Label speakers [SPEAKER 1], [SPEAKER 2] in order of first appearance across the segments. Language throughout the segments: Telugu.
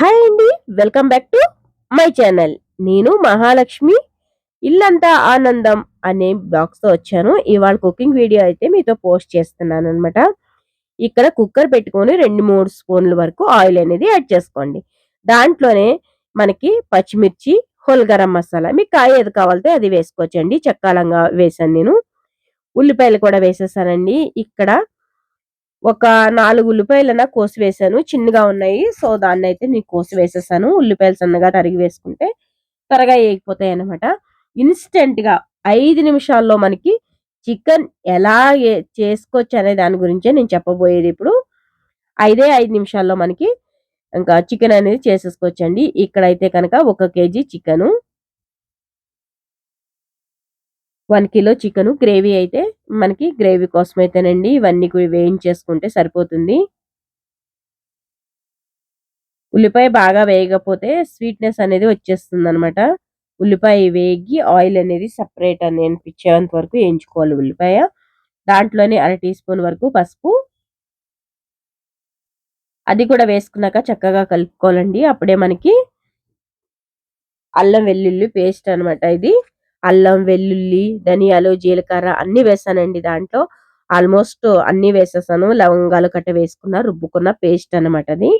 [SPEAKER 1] హాయ్ అండి welcome back to my channel. నేను మహాలక్ష్మి ఇల్లంతా ఆనందం అనే బాక్స్తో వచ్చాను. ఇవాళ కుకింగ్ వీడియో అయితే మీతో పోస్ట్ చేస్తున్నాను అనమాట ఇక్కడ కుక్కర్ పెట్టుకొని రెండు మూడు స్పూన్ల వరకు ఆయిల్ అనేది యాడ్ చేసుకోండి. దాంట్లోనే మనకి పచ్చిమిర్చి హోల్ గరం మసాలా మీకు కాయ ఏది కావాలితే అది వేసుకోవచ్చండి. చక్కాలంగా వేసాను నేను. ఉల్లిపాయలు కూడా వేసేసానండి. ఇక్కడ ఒక నాలుగు ఉల్లిపాయలన కోసి వేసాను. చిన్నగా ఉన్నాయి. సో దాన్ని అయితే నేను కోసి వేసేసాను. ఉల్లిపాయలు సన్నగా తరిగి వేసుకుంటే త్వరగా వేగిపోతాయి అనమాట ఇన్స్టెంట్గా ఐదు నిమిషాల్లో మనకి చికెన్ ఎలా చేసుకోవచ్చు అనే దాని గురించే నేను చెప్పబోయేది ఇప్పుడు. ఐదే ఐదు నిమిషాల్లో మనకి ఇంకా చికెన్ అనేది చేసేసుకోవచ్చండి. ఇక్కడైతే కనుక ఒక KG chicken. One kilo chicken gravy అయితే మనకి గ్రేవీ కోసం అయితేనండి ఇవన్నీ వేయించేసుకుంటే సరిపోతుంది. ఉల్లిపాయ బాగా వేయకపోతే స్వీట్నెస్ అనేది వచ్చేస్తుంది అనమాట ఉల్లిపాయ వేగి ఆయిల్ అనేది సపరేట్ అని అనిపించేంత వరకు వేయించుకోవాలి ఉల్లిపాయ. దాంట్లోనే అర టీ స్పూన్ వరకు పసుపు. అది కూడా వేసుకున్నాక చక్కగా కలుపుకోవాలండి. అప్పుడే మనకి అల్లం వెల్లుల్లి పేస్ట్ అనమాట ఇది. అల్లం వెల్లుల్లి ధనియాలు జీలకర్ర అన్ని వేసానండి దాంట్లో. ఆల్మోస్ట్ అన్ని వేసేసాను. లవంగాలు కట్ట వేసుకున్న రుబ్బుకున్న పేస్ట్ అనమాట అది.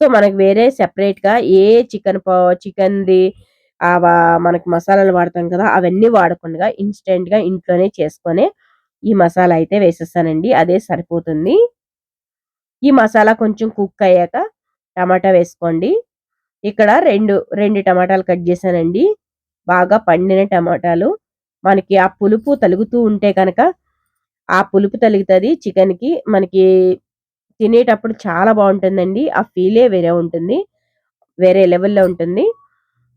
[SPEAKER 1] సో మనకి వేరే సెపరేట్గా ఏ చికెన్ చికెన్ ది మనకి మసాలాలు వాడతాం కదా అవన్నీ వాడకుండా ఇన్స్టెంట్గా ఇంట్లోనే చేసుకొని ఈ మసాలా అయితే వేసేస్తానండి అదే సరిపోతుంది. ఈ మసాలా కొంచెం కుక్ అయ్యాక టమాటా వేసుకోండి. ఇక్కడ రెండు రెండు టమాటాలు కట్ చేశానండి. బాగా పండిన టమాటాలు. మనకి ఆ పులుపు తలుగుతూ ఉంటే కనుక ఆ పులుపు తలుగుతుంది చికెన్కి మనకి తినేటప్పుడు చాలా బాగుంటుందండి. ఆ ఫీలే వేరే ఉంటుంది వేరే లెవెల్లో ఉంటుంది.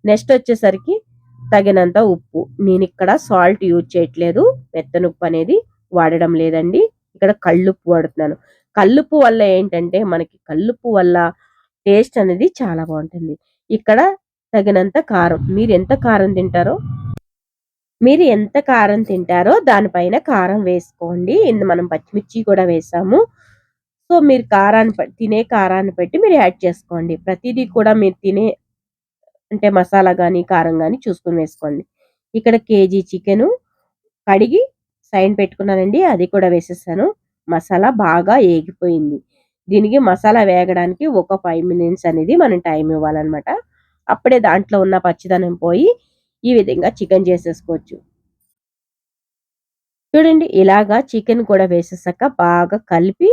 [SPEAKER 1] నెక్స్ట్ వచ్చేసరికి తగినంత ఉప్పు. నేను ఇక్కడ సాల్ట్ యూజ్ చేయట్లేదు. మెత్తనుప్పు అనేది వాడడం లేదండి. ఇక్కడ కళ్ళుప్పు వాడుతున్నాను. కళ్ళుప్పు వల్ల ఏంటంటే మనకి కల్లుప్పు వల్ల టేస్ట్ అనేది చాలా బాగుంటుంది. ఇక్కడ తగినంత కారం. మీరు ఎంత కారం తింటారో మీరు ఎంత కారం తింటారో దానిపైన కారం వేసుకోండి. ఇందు మనం పచ్చిమిర్చి కూడా వేసాము. సో మీరు కారాన్ని తినే కారాన్ని పెట్టి మీరు యాడ్ చేసుకోండి. ప్రతిదీ కూడా మీరు తినే అంటే మసాలా కానీ కారం కానీ చూసుకొని వేసుకోండి. ఇక్కడ కేజీ చికెను కడిగి సైన్ పెట్టుకున్నానండి. అది కూడా వేసేసాను. మసాలా బాగా ఏగిపోయింది. దీనికి మసాలా వేగడానికి ఒక ఫైవ్ మినిట్స్ అనేది మనం టైం ఇవ్వాలన్నమాట. అప్పుడే దాంట్లో ఉన్న పచ్చిదనం పోయి ఈ విధంగా చికెన్ చేసేసుకోవచ్చు. చూడండి ఇలాగా చికెన్ కూడా వేసేసాక బాగా కలిపి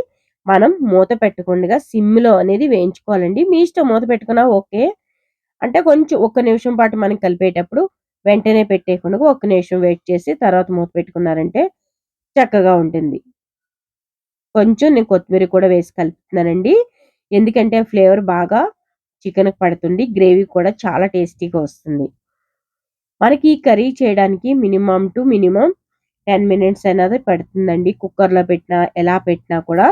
[SPEAKER 1] మనం మూత పెట్టకుండా సిమ్లో అనేది వేయించుకోవాలండి. మీ ఇష్టం మూత పెట్టుకున్నా ఓకే. అంటే కొంచెం ఒక్క నిమిషం పాటు మనం కలిపేటప్పుడు వెంటనే పెట్టేయకుండా ఒక్క నిమిషం వెయిట్ చేసి తర్వాత మూత పెట్టుకున్నారంటే చక్కగా ఉంటుంది. కొంచెం నేను కొత్తిమీర కూడా వేసి కలుపుతున్నానండి. ఎందుకంటే ఫ్లేవర్ బాగా చికెన్ పడుతుంది. గ్రేవీ కూడా చాలా టేస్టీగా వస్తుంది. మనకి ఈ కర్రీ చేయడానికి minimum two minimum ten minutes అనేది పడుతుందండి. కుక్కర్లో పెట్టినా ఎలా పెట్టినా కూడా.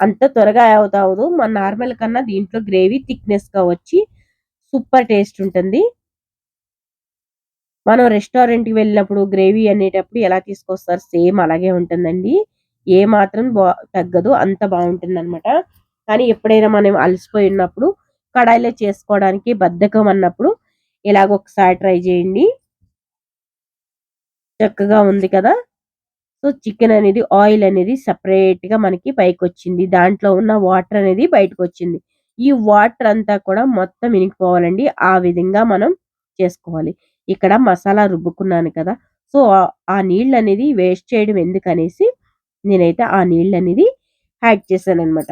[SPEAKER 1] అంత త్వరగా అవుతావు. మన నార్మల్ కన్నా దీంట్లో గ్రేవీ థిక్నెస్గా వచ్చి సూపర్ టేస్ట్ ఉంటుంది. మనం రెస్టారెంట్కి వెళ్ళినప్పుడు గ్రేవీ అనేటప్పుడు ఎలా తీసుకొస్తారు? సేమ్ అలాగే ఉంటుందండి. ఏ మాత్రం బా తగ్గదు. అంత బాగుంటుంది అనమాట కానీ ఎప్పుడైనా మనం అలసిపోయి ఉన్నప్పుడు కడాయిలో చేసుకోవడానికి బద్ధకం అన్నప్పుడు ఇలాగ ఒకసారి ట్రై చేయండి. చక్కగా ఉంది కదా? సో చికెన్ అనేది ఆయిల్ అనేది సపరేట్గా మనకి పైకి వచ్చింది దాంట్లో ఉన్న వాటర్ అనేది బయటకు వచ్చింది ఈ వాటర్ అంతా కూడా మొత్తం ఇనికిపోవాలండి ఆ విధంగా మనం చేసుకోవాలి. ఇక్కడ మసాలా రుబ్బుకున్నాను కదా? సో ఆ నీళ్ళు అనేది వేస్ట్ చేయడం ఎందుకనేసి నేనైతే ఆ నీళ్ళు అనేది యాడ్ చేశాను అనమాట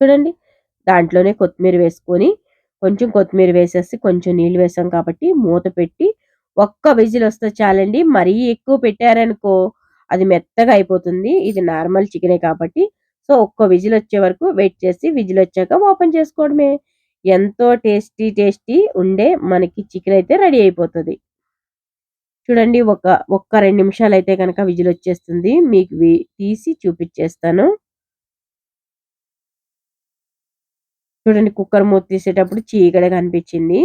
[SPEAKER 1] చూడండి. దాంట్లోనే కొత్తిమీర వేసుకొని కొంచెం కొత్తిమీర వేసేసి కొంచెం నీళ్ళు వేసాం కాబట్టి మూత పెట్టి ఒక్క విజిల్ వస్తే చాలండి. మరీ ఎక్కువ పెట్టారనుకో అది మెత్తగా అయిపోతుంది. ఇది నార్మల్ చికెనే కాబట్టి. సో ఒక్క విజిల్ వచ్చే వరకు వెయిట్ చేసి విజిల్ వచ్చాక ఓపెన్ చేసుకోవడమే. ఎంతో టేస్టీ టేస్టీ ఉండే మనకి చికెన్ అయితే రెడీ అయిపోతుంది. చూడండి ఒక ఒక్క రెండు నిమిషాలు అయితే కనుక విజిల్ వచ్చేస్తుంది. మీకు తీసి చూపించేస్తాను చూడండి కుక్కర్ మూత తీసేటప్పుడు చీకడ కనిపించింది.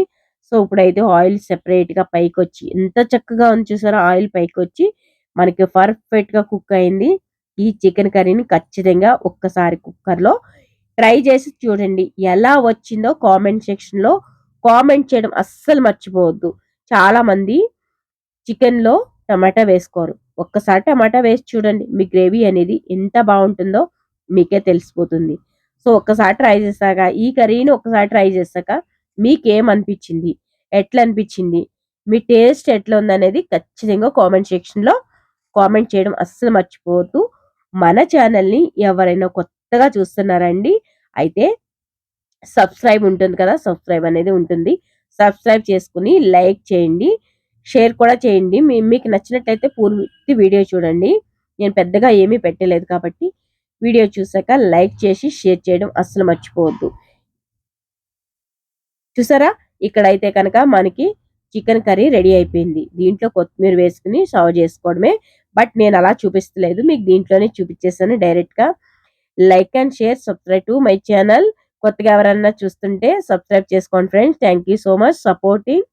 [SPEAKER 1] సో ఇప్పుడైతే ఆయిల్ సెపరేట్గా పైకి వచ్చి ఎంత చక్కగా ఉంది చూసారో? ఆయిల్ పైకి వచ్చి మనకి పర్ఫెక్ట్గా కుక్ అయింది. ఈ చికెన్ కర్రీని ఖచ్చితంగా ఒక్కసారి కుక్కర్లో ట్రై చేసి చూడండి ఎలా వచ్చిందో కామెంట్ సెక్షన్లో కామెంట్ చేయడం అస్సలు మర్చిపోవద్దు. చాలా మంది చికెన్లో టమాటా వేసుకోరు. ఒక్కసారి టమాటా వేసి చూడండి మీ గ్రేవీ అనేది ఎంత బాగుంటుందో మీకే తెలిసిపోతుంది. సో ఒక్కసారి ట్రై చేశాక ఈ కర్రీని ఒక్కసారి ట్రై చేశాక మీకేమనిపించింది? ఎట్లా అనిపించింది మీ టేస్ట్ ఎట్లా ఉందనేది ఖచ్చితంగా కామెంట్ సెక్షన్లో కామెంట్ చేయడం అస్సలు మర్చిపోవద్దు. మన ఛానల్ని ఎవరైనా కొత్తగా చూస్తున్నారండి అయితే సబ్స్క్రైబ్ ఉంటుంది కదా సబ్స్క్రైబ్ అనేది ఉంటుంది. సబ్స్క్రైబ్ చేసుకుని లైక్ చేయండి షేర్ కూడా చేయండి. మీ మీకు నచ్చినట్లయితే పూర్తి వీడియో చూడండి. నేను పెద్దగా ఏమీ పెట్టలేదు కాబట్టి వీడియో చూసాక లైక్ చేసి షేర్ చేయడం అస్సలు మర్చిపోవద్దు. చూసారా? ఇక్కడైతే కనుక మనకి చికెన్ కర్రీ రెడీ అయిపోయింది. దీంట్లో కొత్తిమీర వేసుకుని సర్వ్ చేసుకోవడమే. బట్ నేను అలా చూపిస్తలేదు. మీకు దీంట్లోనే చూపించేసాను డైరెక్ట్గా like and share subscribe to my channel. కొత్తగా ఎవరన్నా చూస్తుంటే సబ్స్క్రైబ్ చేసుకోండి friends. Thank so much. Supporting.